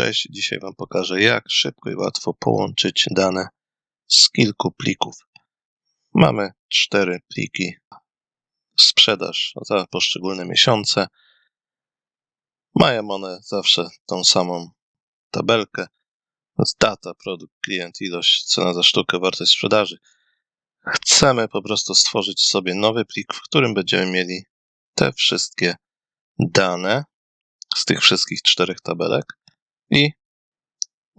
Cześć, dzisiaj Wam pokażę, jak szybko i łatwo połączyć dane z kilku plików. Mamy cztery pliki. Sprzedaż za poszczególne miesiące. Mają one zawsze tą samą tabelkę. Data, produkt, klient, ilość, cena za sztukę, wartość sprzedaży. Chcemy po prostu stworzyć sobie nowy plik, w którym będziemy mieli te wszystkie dane z tych wszystkich czterech tabelek i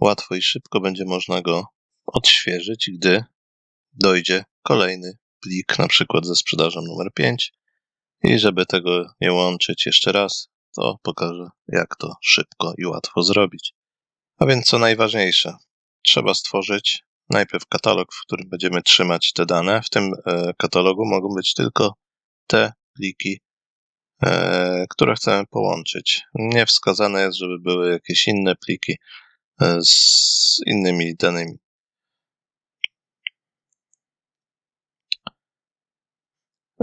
łatwo i szybko będzie można go odświeżyć, gdy dojdzie kolejny plik, na przykład ze sprzedażą numer 5. I żeby tego nie łączyć jeszcze raz, to pokażę, jak to szybko i łatwo zrobić. A więc co najważniejsze, trzeba stworzyć najpierw katalog, w którym będziemy trzymać te dane. W tym e, katalogu mogą być tylko te pliki, które chcemy połączyć. Nie wskazane jest, żeby były jakieś inne pliki e, z innymi danymi.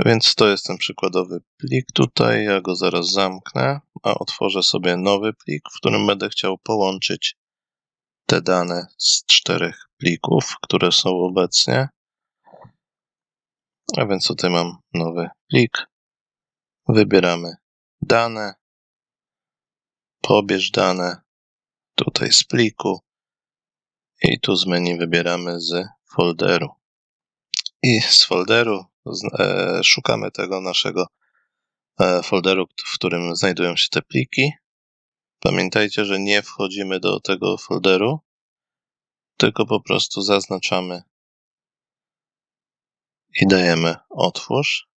Więc to jest ten przykładowy plik tutaj. Ja go zaraz zamknę, a otworzę sobie nowy plik, w którym będę chciał połączyć te dane z czterech plików, które są obecnie. A więc tutaj mam nowy plik. Wybieramy dane, pobierz dane, tutaj z pliku i tu z menu wybieramy z folderu. I z folderu e, szukamy tego naszego e, folderu, w którym znajdują się te pliki. Pamiętajcie, że nie wchodzimy do tego folderu, tylko po prostu zaznaczamy i dajemy otwórz.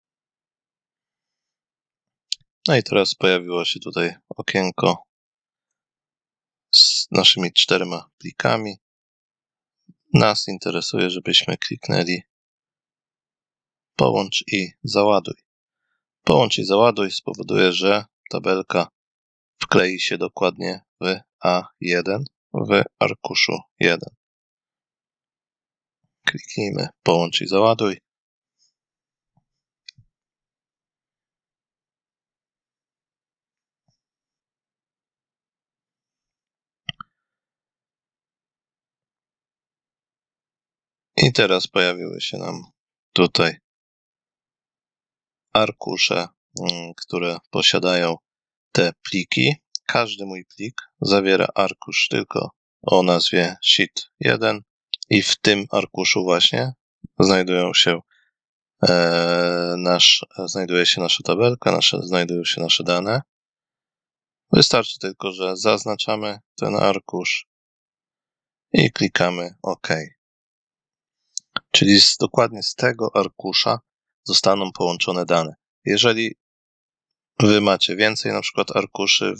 No i teraz pojawiło się tutaj okienko z naszymi czterema plikami. Nas interesuje, żebyśmy kliknęli połącz i załaduj. Połącz i załaduj spowoduje, że tabelka wklei się dokładnie w A1 w arkuszu 1. Kliknijmy połącz i załaduj. I teraz pojawiły się nam tutaj arkusze, mm, które posiadają te pliki. Każdy mój plik zawiera arkusz tylko o nazwie Sheet 1 i w tym arkuszu właśnie znajdują się e, nasz, znajduje się nasza tabelka, nasze, znajdują się nasze dane. Wystarczy tylko, że zaznaczamy ten arkusz i klikamy OK. Czyli z, dokładnie z tego arkusza zostaną połączone dane. Jeżeli wy macie więcej na przykład arkuszy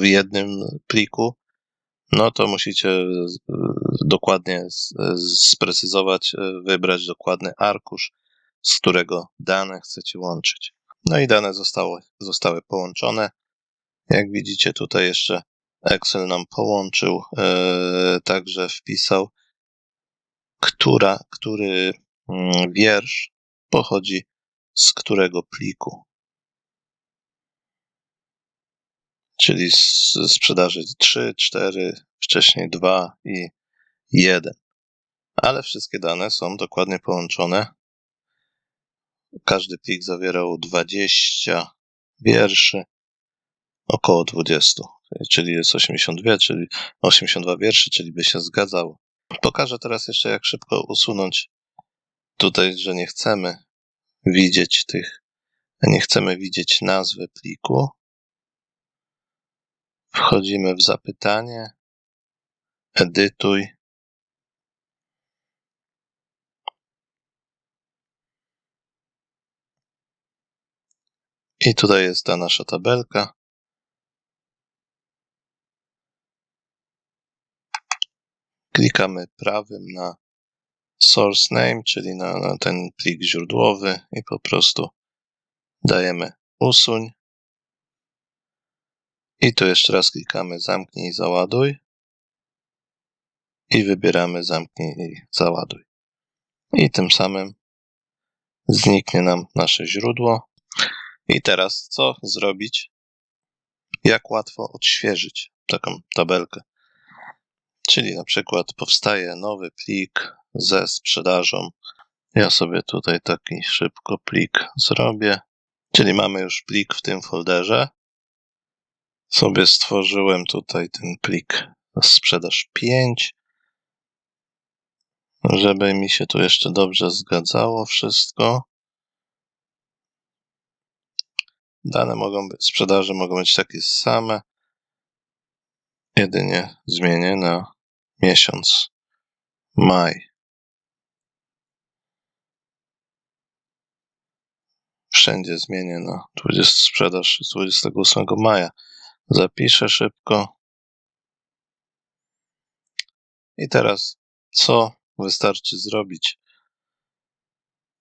w jednym pliku, no to musicie dokładnie sprecyzować, e, wybrać dokładny arkusz, z którego dane chcecie łączyć. No i dane zostały, zostały połączone. Jak widzicie, tutaj jeszcze Excel nam połączył, e, także wpisał, która, który mm, wiersz pochodzi z którego pliku. Czyli z sprzedaży 3, 4, wcześniej 2 i 1. Ale wszystkie dane są dokładnie połączone. Każdy plik zawierał 20 wierszy, około 20, czyli jest 82, czyli 82 wierszy, czyli by się zgadzało. Pokażę teraz jeszcze, jak szybko usunąć tutaj, że nie chcemy widzieć tych, nie chcemy widzieć nazwy pliku. Wchodzimy w zapytanie, edytuj. I tutaj jest ta nasza tabelka. Klikamy prawym na source name, czyli na, na ten plik źródłowy i po prostu dajemy usuń. I tu jeszcze raz klikamy zamknij i załaduj. I wybieramy zamknij i załaduj. I tym samym zniknie nam nasze źródło. I teraz co zrobić? Jak łatwo odświeżyć taką tabelkę? Czyli na przykład powstaje nowy plik ze sprzedażą. Ja sobie tutaj taki szybko plik zrobię. Czyli mamy już plik w tym folderze. Sobie stworzyłem tutaj ten plik sprzedaż 5. Żeby mi się tu jeszcze dobrze zgadzało wszystko. Dane mogą być, sprzedaże mogą być takie same. Jedynie zmienię na miesiąc maj. Wszędzie zmienię na 20, sprzedaż z 28 maja. Zapiszę szybko. I teraz co wystarczy zrobić?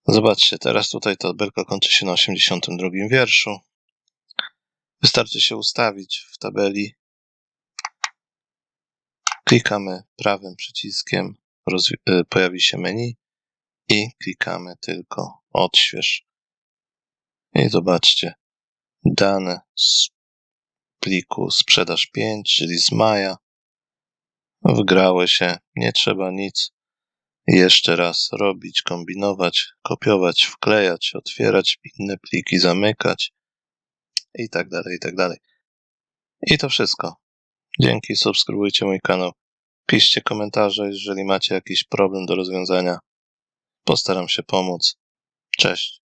Zobaczcie, teraz tutaj tabelka kończy się na 82 wierszu. Wystarczy się ustawić w tabeli. Klikamy prawym przyciskiem, y, pojawi się menu i klikamy tylko odśwież. I zobaczcie, dane z pliku sprzedaż 5, czyli z maja, wgrały się, nie trzeba nic jeszcze raz robić, kombinować, kopiować, wklejać, otwierać inne pliki, zamykać i tak dalej, i tak dalej. I to wszystko. Dzięki, subskrybujcie mój kanał. Piszcie komentarze, jeżeli macie jakiś problem do rozwiązania. Postaram się pomóc. Cześć.